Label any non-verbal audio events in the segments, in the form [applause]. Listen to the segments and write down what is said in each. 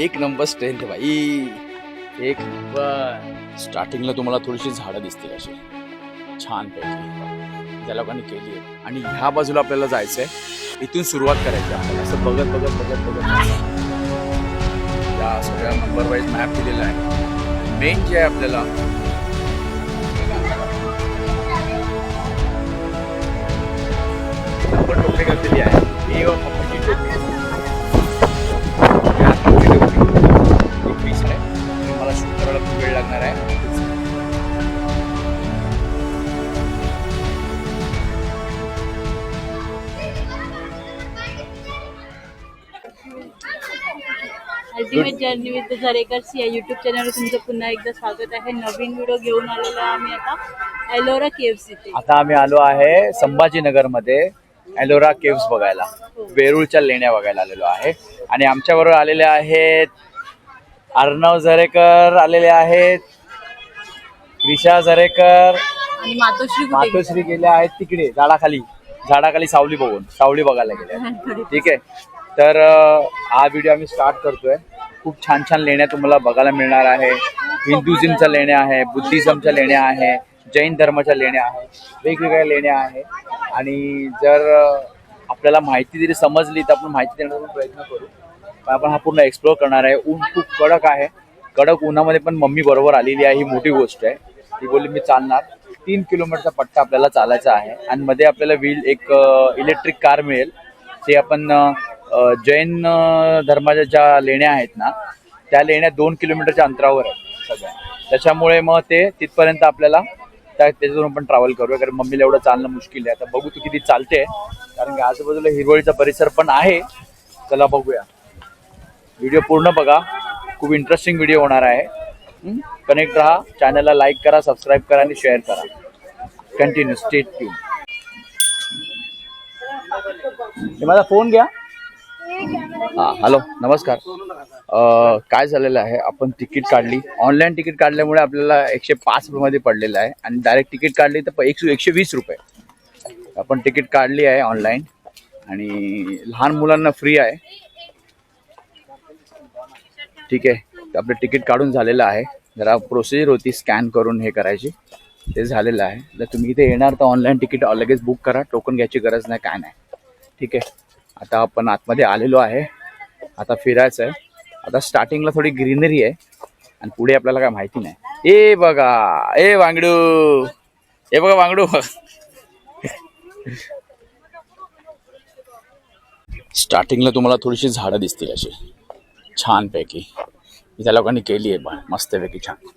एक number strength बाई एक नंबर. स्टार्टिंगला तुम्हाला थोडीशी झाडं दिसतील अशी. छान पैकी. त्या लोकांनी केली आहे. आणि ह्या बाजूला आपल्याला जायचं आहे इथून सुरुवात करायची आहे आपल्याला. असं बघत बघत बघत बघत. या सगळ्या नंबर वाईज मॅप दिलेला आहे. मेन जे आहे आपल्याला नंबर घातलेली आहे विथ झरेकर्स या युट्यूब चॅनलवर तुमचं पुन्हा एकदा स्वागत आहे. नवीन व्हिडिओ घेऊन आलेलो आहे आम्ही आता एलोरा केव्स इथे. आता आम्ही आलो आहे संभाजीनगरमध्ये एलोरा केव्स बघायला वेरूळच्या लेण्या बघायला आलेलो आहे. आणि आमच्याबरोबर आलेले आहेत अर्णव झरेकर आलेले आहेत क्रिशा झरेकर. आणि मातोश्री कुठे मातोश्री गेल्या आहेत तिकडे झाडाखाली. झाडाखाली सावली बघून सावली बघायला गेल्या [laughs] ठीक आहे. तर हा व्हिडिओ आम्ही स्टार्ट करतोय. खूप छान छान लेण्या तुम्हाला बघायला मिळणार आहे. हिंदुझिमच्या लेण्या आहे बुद्धिझमच्या लेण्या आहे जैन धर्माच्या लेण्या आहे वेगवेगळ्या लेण्या आहे आणि जर आपल्याला माहिती जरी समजली तर आपण माहिती देण्याचा प्रयत्न करू. पण आपण हा पूर्ण एक्सप्लोअर करणार आहे. ऊन खूप कडक आहे. कडक उन्हामध्ये पण मम्मी बरोबर आलेली आहे. ही मोठी गोष्ट आहे. ती बोलली मी चालणार. तीन किलोमीटरचा पट्टा आपल्याला चालायचा आहे. आणि मध्ये आपल्याला व्हील एक इलेक्ट्रिक कार मिळेल. ते आपण जैन धर्माच्या ज्या लेण्या आहेत ना त्या लेण्या दोन किलोमीटरच्या अंतरावर आहेत सगळ्या. त्याच्यामुळे मग ते तिथपर्यंत आपल्याला त्या त्याच्यातून आपण ट्रॅव्हल करूया. कारण मम्मीला एवढं चालणं मुश्किल आहे. आता बघू तू किती चालते. कारण की आजूबाजूला हिरवळीचा परिसर पण आहे. चला बघूया. व्हिडिओ पूर्ण बघा. खूप इंटरेस्टिंग व्हिडिओ होणार आहे. कनेक्ट राहा. चॅनलला लाईक करा सबस्क्राईब करा आणि शेअर करा. कंटिन्यू स्टेट ट्यून हे माझा फोन घ्या. हां हॅलो नमस्कार. काय झालेलं आहे? आपण तिकीट काढली. ऑनलाईन तिकीट काढल्यामुळे आपल्याला एकशे पाच रुपयामध्ये पडलेलं आहे. आणि डायरेक्ट तिकीट काढली तर एकशे एकशे वीस रुपये. आपण तिकीट काढली आहे ऑनलाईन आणि लहान मुलांना फ्री आहे. ठीक आहे. तर आपलं तिकीट काढून झालेलं आहे. जरा प्रोसिजर होती स्कॅन करून हे करायची. ते झालेलं आहे. जर तुम्ही इथे येणार तर ऑनलाईन तिकीट लगेच बुक करा. टोकन घ्यायची गरज नाही काय नाही. ठीक आहे. आता आपण आतमध्ये आलेलो आहे. आता फिरायचं आहे. आता स्टार्टिंगला थोडी ग्रीनरी आहे. आणि पुढे आपल्याला काय माहिती नाही. ए बघा ए वांगडू. ए बघा वांगडू. स्टार्टिंगला तुम्हाला थोडीशी झाडं दिसतील अशी. छानपैकी. ही त्या लोकांनी केली आहे मस्तपैकी छान.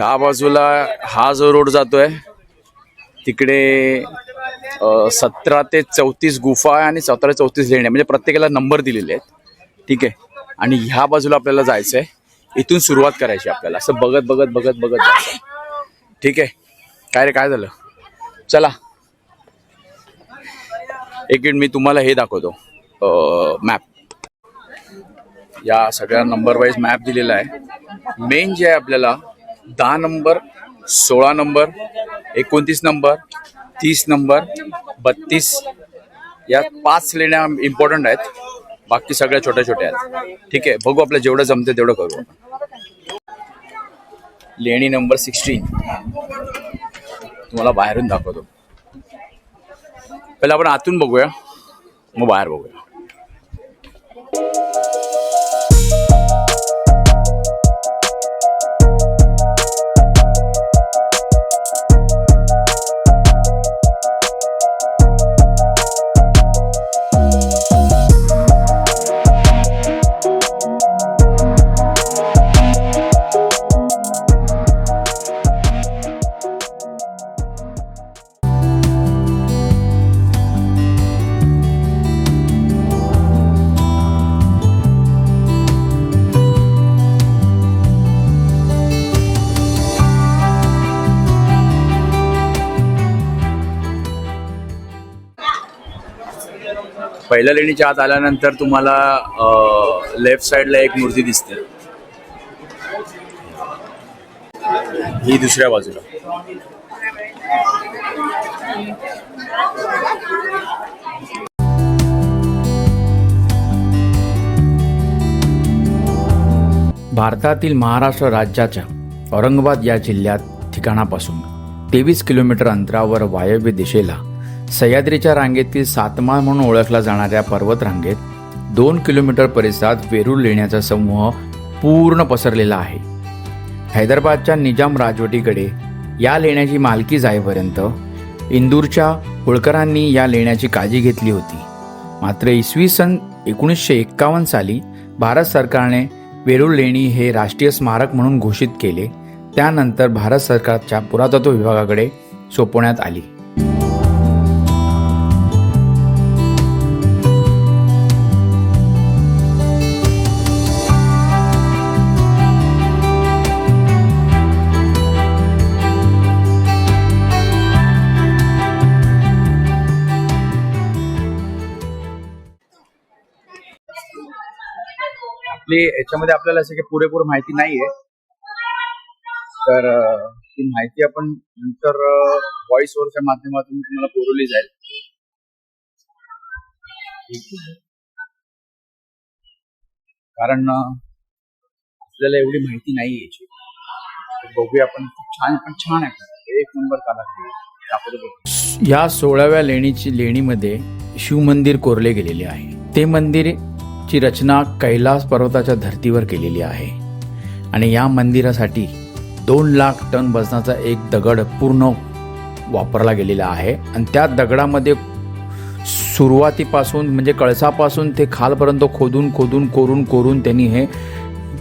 ह्या बाजूला हा जो रोड जातोय तिकडे सतरा ते चौतीस गुफा आहे आणि सतरा चौतीस लेण्या म्हणजे प्रत्येकाला नंबर दिलेले आहेत. ठीक आहे? आणि ह्या बाजूला आपल्याला जायचं आहे इथून सुरुवात करायची आपल्याला. असं बघत बघत बघत बघत जायचं ठीक आहे? काय रे काय झालं? चला. एक मिनिट मी तुम्हाला हे दाखवतो. मॅप. या सगळ्या नंबर वाईज मॅप दिलेला आहे. मेन जे आहे आपल्याला दहा नंबर सोळा नंबर एकोणतीस नंबर तीस नंबर बत्तीस. या पाच लेण्या इम्पॉर्टंट आहेत. बाकी सगळ्या छोट्या छोट्या आहेत. ठीक आहे बघू आपलं जेवढं जमतं तेवढं करू आपण. लेणी नंबर सिक्स्टीन तुम्हाला बाहेरून दाखवतो. पहिला आपण आतून बघूया. मग बाहेर बघूया. पहिल्या लेणीच्या आत आल्यानंतर तुम्हाला लेफ्ट साईडला एक मूर्ती दिसते. ही दुसऱ्या बाजूला. भारतातील महाराष्ट्र राज्याच्या औरंगाबाद या जिल्ह्यात ठिकाणापासून तेवीस किलोमीटर अंतरावर वायव्य दिशेला सह्याद्रीच्या रांगेतील सातमा म्हणून ओळखला जाणाऱ्या पर्वतरांगेत दोन किलोमीटर परिसरात वेरूळ लेण्याचा समूह पूर्ण पसरलेला आहे. हैदराबादच्या निजाम राजवटीकडे या लेण्याची मालकी जाईपर्यंत इंदूरच्या होळकरांनी या लेण्याची काळजी घेतली होती. मात्र इसवी सन एकोणीसशे एक्कावन्न साली भारत सरकारने वेरूळ लेणी हे राष्ट्रीय स्मारक म्हणून घोषित केले. त्यानंतर भारत सरकारच्या पुरातत्व विभागाकडे सोपवण्यात आली. आपली याच्यामध्ये आपल्याला असं काही पुरेपूर माहिती नाहीये. तर ती माहिती आपण नंतर व्हॉइस ओव्हरच्या माध्यमातून तुम्हाला पुरवली जाईल. कारण आपल्याला एवढी माहिती नाही याची. बघूया आपण खूप छान पण छान आहे. एक नंबर काला बघू. या सोळाव्या लेणीची लेणीमध्ये शिवमंदिर कोरले गेलेले आहे. ते मंदिर ची रचना कैलास पर्वताच्या धर्तीवर केलेली आहे. आणि या मंदिरासाठी दोन लाख टन वजनाचा एक दगड पूर्ण वापरला गेलेला आहे. आणि त्या दगडामध्ये सुरुवातीपासून म्हणजे कळसापासून ते खालपर्यंत खोदून खोदून कोरून कोरून त्यांनी हे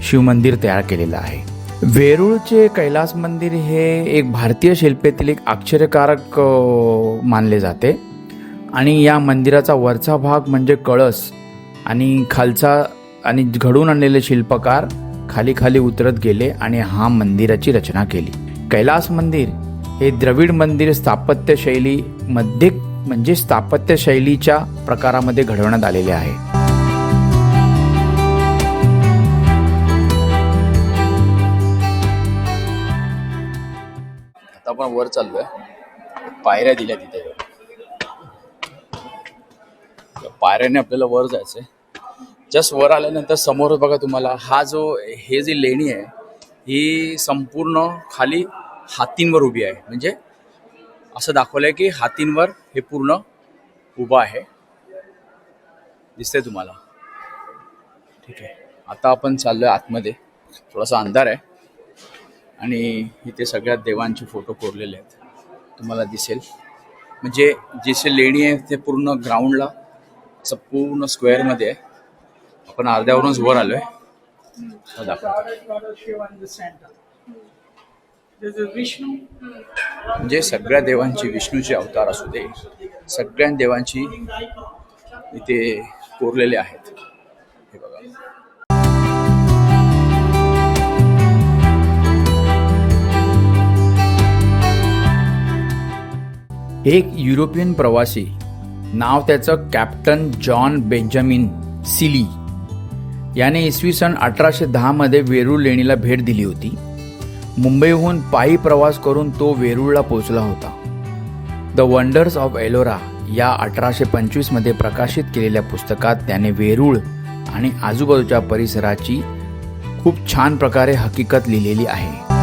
शिवमंदिर तयार केलेलं आहे. वेरूळचे कैलास मंदिर हे एक भारतीय शिल्पेतील एक आश्चर्यकारक मानले जाते. आणि या मंदिराचा वरचा भाग म्हणजे कळस आणि खालचा आणि घडून आणलेले शिल्पकार खाली खाली उतरत गेले आणि हा मंदिराची रचना केली. कैलास मंदिर हे द्रविड मंदिर स्थापत्य शैलीमध्ये म्हणजे स्थापत्य शैलीच्या प्रकारामध्ये घडवण्यात आलेले आहे. आता आपण वर चाललोय. पायऱ्या दिल्या तिथे. पायऱ्याने आपल्याला वर जायचंय. जस्ट वर आल्यानंतर समोर बघा तुम्हाला हा जो हे जी लेणी आहे ही संपूर्ण खाली हातींवर उभी आहे. म्हणजे असं दाखवलं आहे की हातींवर हे पूर्ण उभं आहे. दिसतंय तुम्हाला? ठीक आहे. आता आपण चाललो आहे आतमध्ये. थोडासा अंधार आहे. आणि इथे सगळ्या देवांचे फोटो कोरलेले आहेत. तुम्हाला दिसेल. म्हणजे जसे लेणी आहे ते पूर्ण ग्राउंडला असं पूर्ण स्क्वेअरमध्ये आहे. आपण अर्ध्यावरूनच वर आलोय. म्हणजे सगळ्या देवांची विष्णूचे अवतार असू दे सगळ्या देवांची इथे कोरलेले आहेत. हे बघा. एक युरोपियन प्रवासी नाव त्याचं कॅप्टन जॉन बेंजामिन सिली. याने इसवी सन अठराशे दहामध्ये वेरूळ लेणीला भेट दिली होती. मुंबईहून पायी प्रवास करून तो वेरूळला पोचला होता. द वंडर्स ऑफ एलोरा या अठराशे पंचवीसमध्ये प्रकाशित केलेल्या पुस्तकात त्याने वेरूळ आणि आजूबाजूच्या परिसराची खूप छान प्रकारे हकीकत लिहिलेली आहे.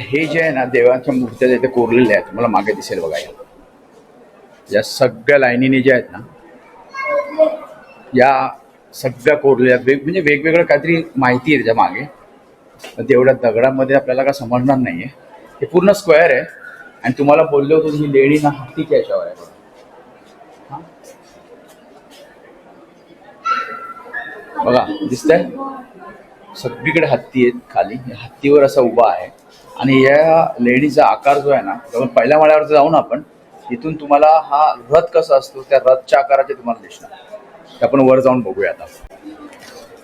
हे जे आहे ना देवांच्या मूर्त्या इथे कोरलेल्या आहेत. तुम्हाला मागे दिसेल बघा या. या सगळ्या लाईनीने ज्या आहेत ना या सगळ्या कोरलेल्या वेग म्हणजे वेगवेगळं काहीतरी माहिती आहे त्याच्यामागे. तेवढ्या दगडामध्ये आपल्याला काय समजणार नाहीये. हे पूर्ण स्क्वेअर आहे. आणि तुम्हाला बोललो होतो ही लेणी ना हत्तीच्या याच्यावर आहे. बघा दिसतंय? सगळीकडे हत्ती आहेत खाली. हत्तीवर असा उभा आहे. आणि या लेडीचा आकार जो आहे ना आपण पहिल्या माळ्यावर जाऊ ना आपण इथून तुम्हाला हा रथ कसा असतो त्या रथच्या आकाराचे तुम्हाला दिसणार. ते आपण वर जाऊन बघूया आता.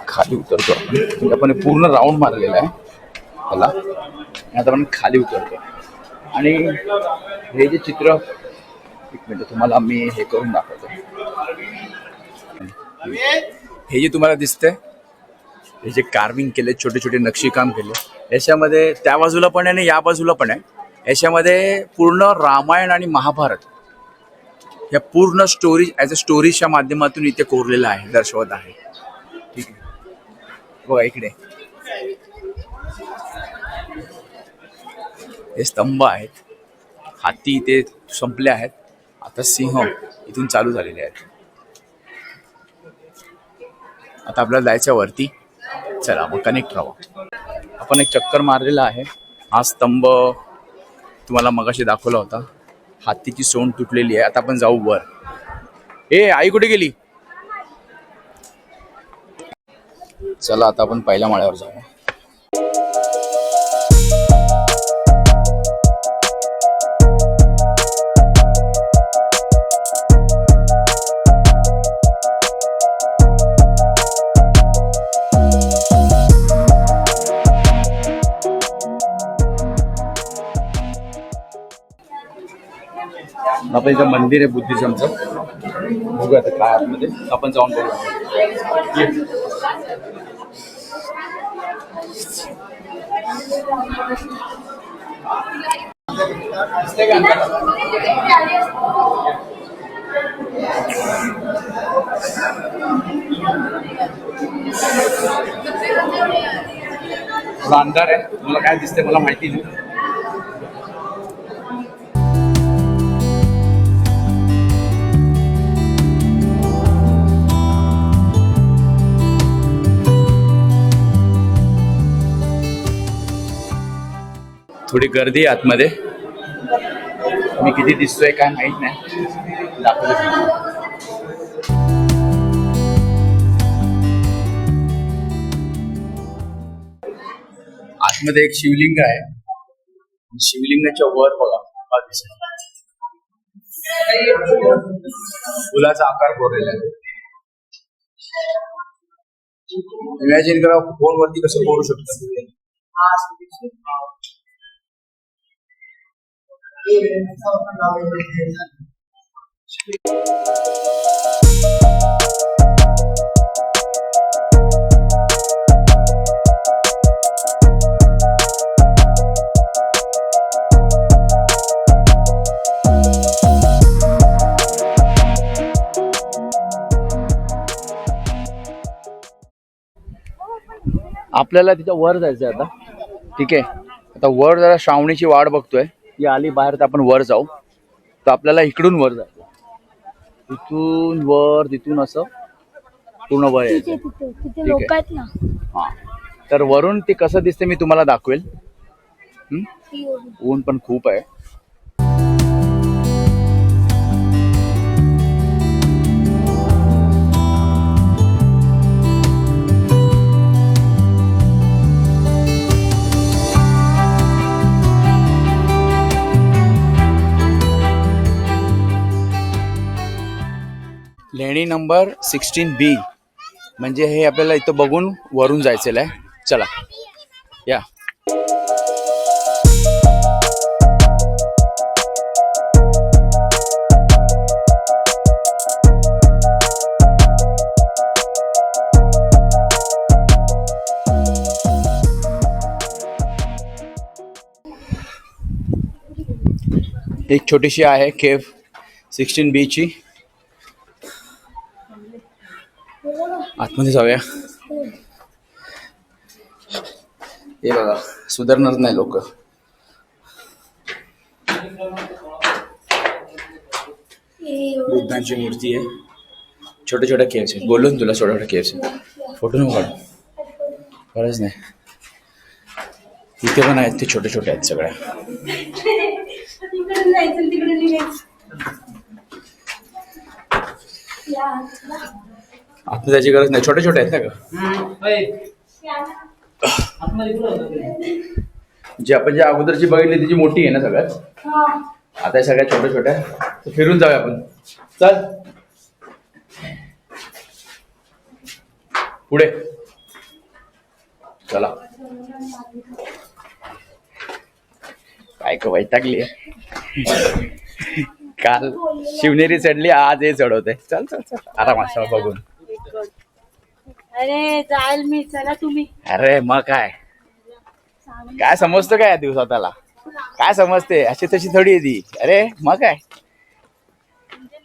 खाली उतरतो आपण. म्हणजे आपण हे पूर्ण राऊंड मारलेला आहे. त्याला आता आपण खाली उतरतो. आणि हे जे चित्र एक मिनिट तुम्हाला मी हे करून दाखवतो. हे जे तुम्हाला दिसतंय हे जे कार्विंग केले छोटे छोटे नक्षीकाम केले याच्यामध्ये त्या बाजूला पण आहे आणि या बाजूला पण आहे. याच्यामध्ये पूर्ण रामायण आणि महाभारत या पूर्ण स्टोरी ॲज अ स्टोरीजच्या माध्यमातून इथे कोरलेलं आहे दर्शवत आहे. ठीक आहे. बघा इकडे. हे स्तंभ आहेत. हाती इथे संपले आहेत. आता सिंह इथून चालू झालेले आहेत. आता आपल्याला जायचं वरती. चला मग कनेक्ट राहू. आपण एक चक्कर मारलेला आहे. हा स्तंभ तुम्हाला मगाशी दाखवला होता. हातीची सोंड तुटलेली आहे. आता आपण जाऊ वर. ए आई कुठे गेली? चला आता आपण पहिल्या माळ्यावर जाऊ. आपण इथं मंदिर आहे बुद्धिझमचं. बघूया आता काय आतमध्ये आपण जाऊन बघूया. अंधार आहे. मला काय दिसतंय मला माहिती नाही. थोडी गर्दी आहे आतमध्ये. मी किती दिसतोय काय माहीत नाही. दाखवतो. आतमध्ये एक शिवलिंग आहे. शिवलिंगाच्या वर बघा. फुलाचा आकार कोरलेला आहे. इमॅजिन करा फोन वरती कसं कोरू शकतो आपल्याला तिच्या वर जायचं आहे आता. ठीक आहे. आता वर जरा श्रावणीची वाट बघतोय. ती आली बाहेर तर आपण वर जाऊ. तर आपल्याला इकडून वर जायचं. इथून वर तिथून असं पूर्ण वर यायचं. तिथे तिथे तिथे आहे. लोक आहेत ना. हा. तर वरून ते कसं दिसते मी तुम्हाला दाखवेल. हं? ऊन पण खूप आहे. लेणी नंबर सिक्स्टीन बी. म्हणजे हे आपल्याला इथं बघून वरून जायचं आहे. चला. या. एक छोटीशी आहे केव सिक्स्टीन बीची. आतमध्ये जाऊया. हे बघा सुधारणार नाही लोक. बुद्धांची मूर्ती आहे. छोट्या छोट्या केव्स आहेत. बोलून तुला छोट्या छोट्या केव्स आहेत. फोटो नको काढू. खरंच नाही. इथे पण आहेत ते छोटे छोटे आहेत सगळ्या. आता त्याची गरज नाही. छोटे छोटे आहेत ना का जे आपण जे अगोदरची बघितली तिची मोठी आहे ना सगळ्यात? आता या सगळ्या छोट्या छोट्या. फिरून जाऊया आपण. चल. पुढे. चला. काय का वैतागली काल शिवनेरी चढली आज हे चढवते चल चल चल. आरामात बघून. अरे जाईल मी. चला तुम्ही. अरे मग काय? काय समजतं काय या दिवसाला काय समजते? अशी तशी थोडी आहे ती. अरे मग काय? म्हणजे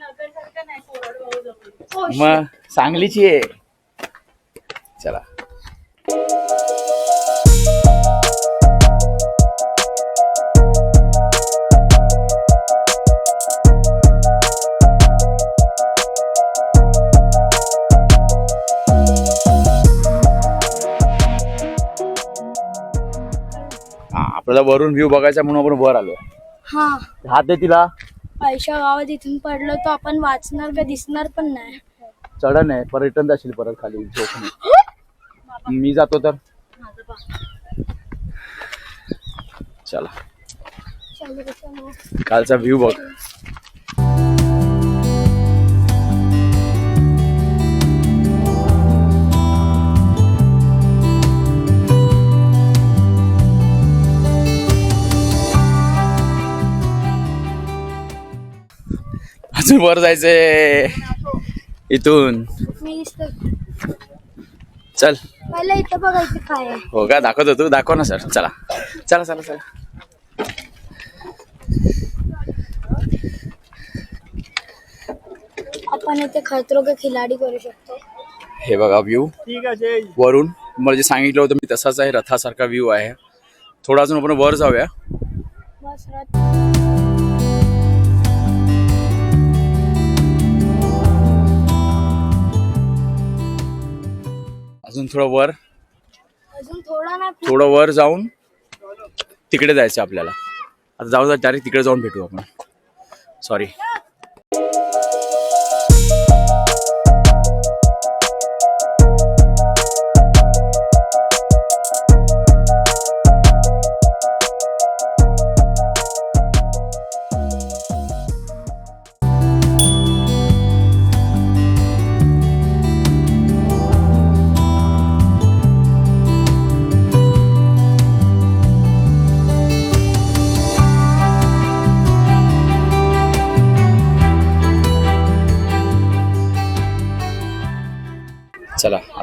जमीन. मग सांगलीची आहे. चला. आपल्याला वरून व्ह्यू बघायचा म्हणून आपण वर आलो हा. हात दे तिला. पैशा गावात इथून पडलो तर आपण वाचणार का दिसणार पण नाही. चढण आहे परत रिटर्न जाशील परत खाली झोपून मी जातो तर. चलो. कालचा व्ह्यू बघ. अजून वर जायचंय. इथून. चल. पहिला इथं बघायचं काय आहे. हो का? दाखवतो तू. दाखव ना सर. चला. चला चला चला. आपण इथे खतरो के खिलाडी करू शकतो. हे बघा व्ह्यू ठीक आहे जय वरून मला जे सांगितलं होतं मी तसाच आहे रथासारखा व्ह्यू आहे. थोडा अजून आपण वर जाऊया. बस रात अजून थोडं वर. अजून थोडा ना थोडं वर जाऊन तिकडे जायचं आपल्याला. आता जाऊ जा डायरेक्ट तिकडे जाऊन भेटू आपण. सॉरी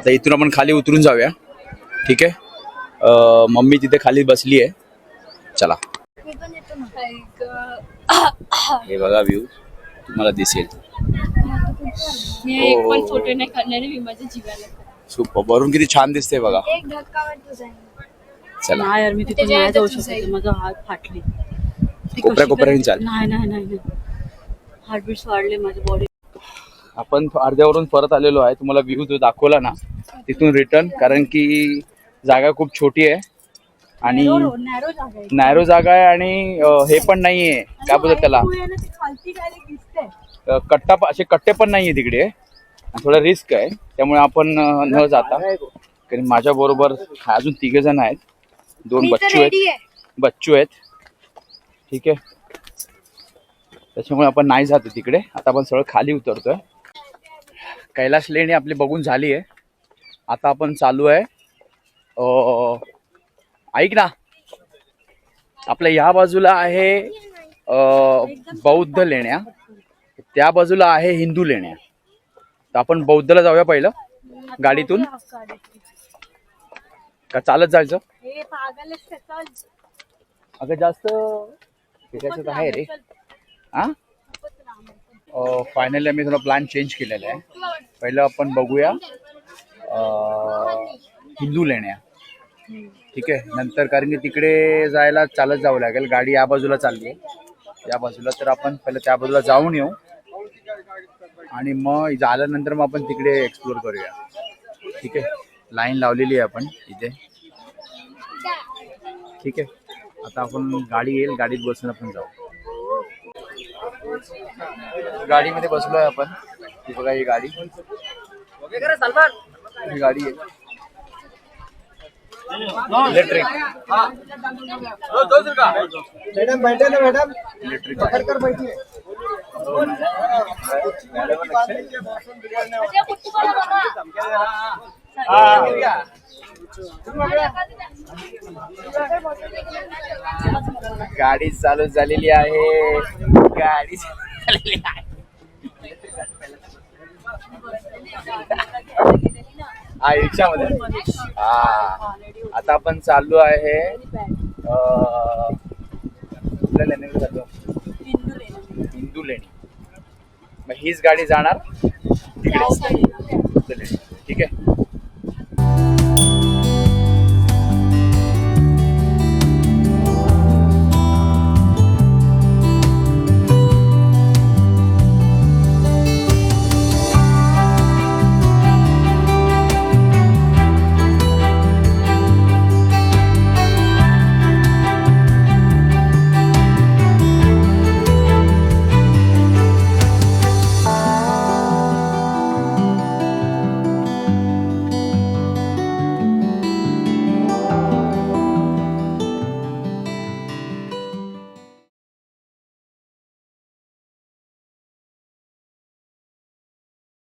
आता इथून आपण खाली उतरून जाऊया. ठीक आहे? मम्मी तिथे खाली बसली आहे. चला. हे बघा व्ह्यू तुम्हाला दिसेल. मी एक पण. फोटो नाही काढणार मी माझ्या जीवाला सुपर वरून किती छान दिसते बघा. चला. नाही यार मी तिथून त्याच्या नाही जाऊ ह्याच्यातून शकत. जाईल. माझा हात फाटले ती कोपऱ्या- कोपऱ्याने चाल. नाही नाही नाही नाही. हार्टबीट्स वाढले माझ्या बॉडी आपण अर्ध्यावरून परत आलेलो आहे. तुम्हाला व्ह्यू जो दाखवला ना तिथून रिटर्न कारण की जागा खूप छोटी आहे. आणि नॅरो जागा आहे. नॅरो जागा आहे आणि हे पण नाहीये. काय बोलतात त्याला? कट्टा असे कट्टे पण नाहीये तिकडे. आणि थोडा रिस्क आहे. त्यामुळे आपण न जाता. कारण माझ्या बरोबर अजून तिघे जण आहेत. दोन बच्चू आहेत. आहे. बच्चू आहेत. ठीक आहे. त्याच्यामुळे आपण नाही जात आहे तिकडे. आता आपण सगळं खाली उतरतोय. कैलाश लेणी आपली बघून झाली आहे. आता आपण चालू आहे. ऐक ना. आपल्या या बाजूला आहे बौद्ध लेण्या. त्या बाजूला आहे हिंदू लेण्या. तर आपण बौद्धला जाऊया पहिलं गाडीतून. का चालत जायचं. अगं जास्त त्याच्यात आहे रे. हा फायनली आम्ही थोडा प्लॅन चेंज केलेला आहे. पहिलं आपण बघूया. हिंदू लेण्या. ठीक आहे? नंतर कारण की तिकडे जायला चालत जावं लागेल. गाडी या बाजूला चालली आहे. या बाजूला तर आपण पहिलं त्या बाजूला जाऊन येऊ. आणि मग आल्यानंतर मग आपण तिकडे एक्सप्लोर करूया. ठीक आहे? लाईन लावलेली आहे आपण इथे. ठीक आहे? आता आपण गाडी येईल. गाडीत बसून आपण जाऊ. गाडीमध्ये बसलो आहे आपण. ही बघा ही गाडी. ही। गाडी आहे इलेक्ट्रिक मैडम बैठे ना मैडम। इलेक्ट्रिक पकड़ कर बैठिए। गाडी चालू झालेली आहे। गाडी चालू झालेली आहे. हा रिक्षामध्ये हा. आता आपण चाललो आहे कुठल्या लेणीवर हिंदू लेणी मग हीच गाडी जाणार? ठीक आहे.